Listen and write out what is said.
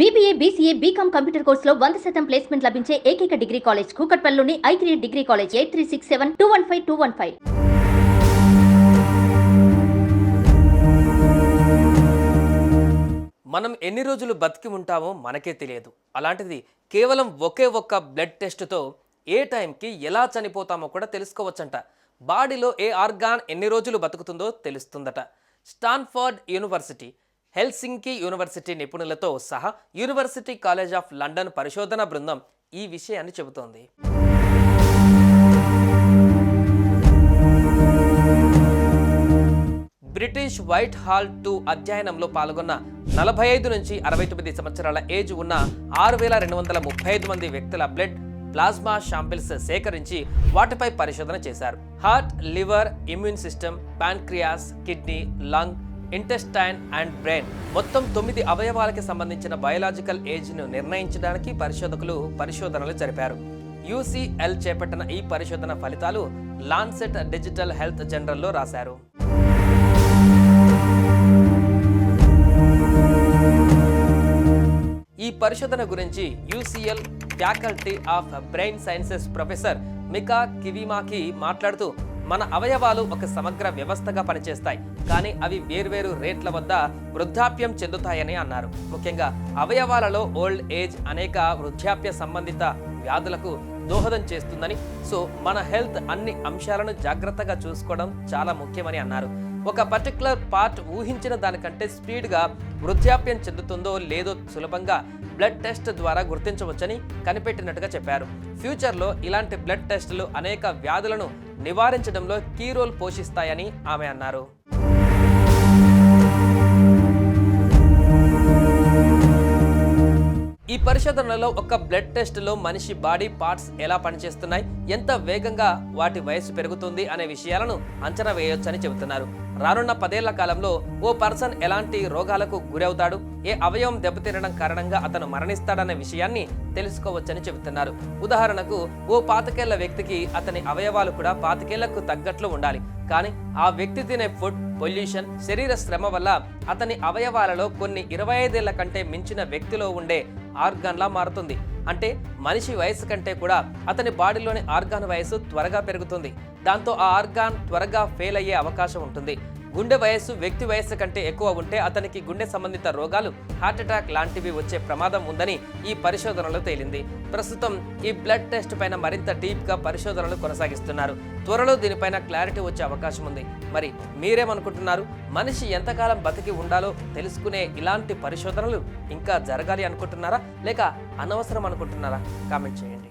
BBA BCA BCom computer కోర్సులో వంద శాతం ప్లేస్మెంట్ లభించే ఏకైక degree college కూకట్పల్లిలోని I degree college eight three six seven two one five two one five. మనం ఎన్ని రోజులు బతికి ఉంటామో మనకే తెలియదు. అలాంటిది కేవలం ఒకే ఒక్క బ్లడ్ టెస్ట్తో ఏ టైంకి ఎలా చనిపోతామో కూడా తెలుసుకోవచ్చంట. బాడీలో ఏ ఆర్గాన్ ఎన్ని రోజులు బతుకుతుందో తెలుస్తుందట. స్టాన్ఫర్డ్ యూనివర్సిటీ హెల్సింకి యూనివర్సిటీ నిపుణులతో సహా యూనివర్సిటీ కాలేజ్ ఆఫ్ లండన్ పరిశోధన బృందం ఈ విషయాన్ని చెబుతోంది. బ్రిటిష్ వైట్ హాల్ టూ అధ్యయనంలో పాల్గొన్న నలభై ఐదు నుంచి అరవై తొమ్మిది సంవత్సరాల ఏజ్ ఉన్న ఆరు వేల రెండు వందల ముప్పై ఐదు మంది వ్యక్తుల బ్లడ్ ప్లాస్మా శాంపిల్స్ సేకరించి వాటిపై పరిశోధన చేశారు. Heart liver immune system pancreas kidney lung intestine and brain మొత్తం తొమ్మిది అవయవాలకి సంబంధించిన బయలాజికల్ ఏజ్ను నిర్ణయించడానికి పరిశోధకులు పరిశోధనలు జరిపారు. యూసీఎల్ చేపట్టిన ఈ పరిశోధన ఫలితాలు లాన్సెట్ డిజిటల్ హెల్త్ జనరల్లో రాశారు. ఈ పరిశోధన గురించి UCL faculty of brain sciences professor Mika Kivimaki మాట్లాడుతూ మన అవయవాలు ఒక సమగ్ర వ్యవస్థగా పనిచేస్తాయి. కానీ అవి వేర్వేరు రేట్ల వద్ద వృద్ధాప్యం చెందుతాయని అన్నారు. ముఖ్యంగా అవయవాలలో ఓల్డ్ ఏజ్ అనేక వృద్ధాప్య సంబంధిత వ్యాధులకు దోహదం చేస్తుందని సో మన హెల్త్ అన్ని అంశాలను జాగ్రత్తగా చూసుకోవడం చాలా ముఖ్యమని అన్నారు. ఒక పర్టికులర్ పార్ట్ ఊహించిన దానికంటే స్పీడ్గా వృద్ధాప్యం చెందుతుందో లేదో సులభంగా బ్లడ్ టెస్ట్ ద్వారా గుర్తించవచ్చని కనిపెట్టినట్టుగా చెప్పారు. ఫ్యూచర్లో ఇలాంటి బ్లడ్ టెస్టులు అనేక వ్యాధులను నివారించడంలో కీ రోల్ పోషిస్తాయని ఆమె అన్నారు. ఈ పరిశోధనలో ఒక బ్లడ్ టెస్ట్లో మనిషి బాడీ పార్ట్స్ ఎలా పనిచేస్తున్నాయి ఎంత వేగంగా వాటి వయసు పెరుగుతుంది అనే విషయాలను అంచనా వేయొచ్చని చెబుతున్నారు. రానున్న పదేళ్ళ కాలంలో ఓ పర్సన్ ఎలాంటి రోగాలకు గురవుతాడు ఏ అవయవం దెబ్బతినడం కారణంగా అతను మరణిస్తాడనే విషయాన్ని తెలుసుకోవచ్చని చెబుతున్నారు. ఉదాహరణకు ఓ పాతికేళ్ళ వ్యక్తికి అతని అవయవాలు కూడా పాతికేళ్ళకు తగ్గట్లు ఉండాలి. కానీ ఆ వ్యక్తి తినే ఫుడ్ పొల్యూషన్ శరీర శ్రమ వల్ల అతని అవయవాలలో కొన్ని ఇరవై ఐదేళ్ళ కంటే మించిన వ్యక్తిలో ఉండే ఆర్గాన్లా మారుతుంది. అంటే మనిషి వయసు కంటే కూడా అతని బాడీలోని ఆర్గాన్ వయసు త్వరగా పెరుగుతుంది. దాంతో ఆ ఆర్గాన్ త్వరగా ఫెయిల్ అయ్యే అవకాశం ఉంటుంది. గుండె వయస్సు వ్యక్తి వయస్సు కంటే ఎక్కువ ఉంటే అతనికి గుండె సంబంధిత రోగాలు హార్ట్ అటాక్ లాంటివి వచ్చే ప్రమాదం ఉందని ఈ పరిశోధనలో తేలింది. ప్రస్తుతం ఈ బ్లడ్ టెస్ట్ పైన మరింత డీప్గా పరిశోధనలు కొనసాగిస్తున్నారు. త్వరలో దీనిపైన క్లారిటీ వచ్చే అవకాశం ఉంది. మరి మీరేమనుకుంటున్నారు? మనిషి ఎంతకాలం బతికి ఉండాలో తెలుసుకునే ఇలాంటి పరిశోధనలు ఇంకా జరగాలి అనుకుంటున్నారా? లేక అనవసరం అనుకుంటున్నారా? కామెంట్ చేయండి.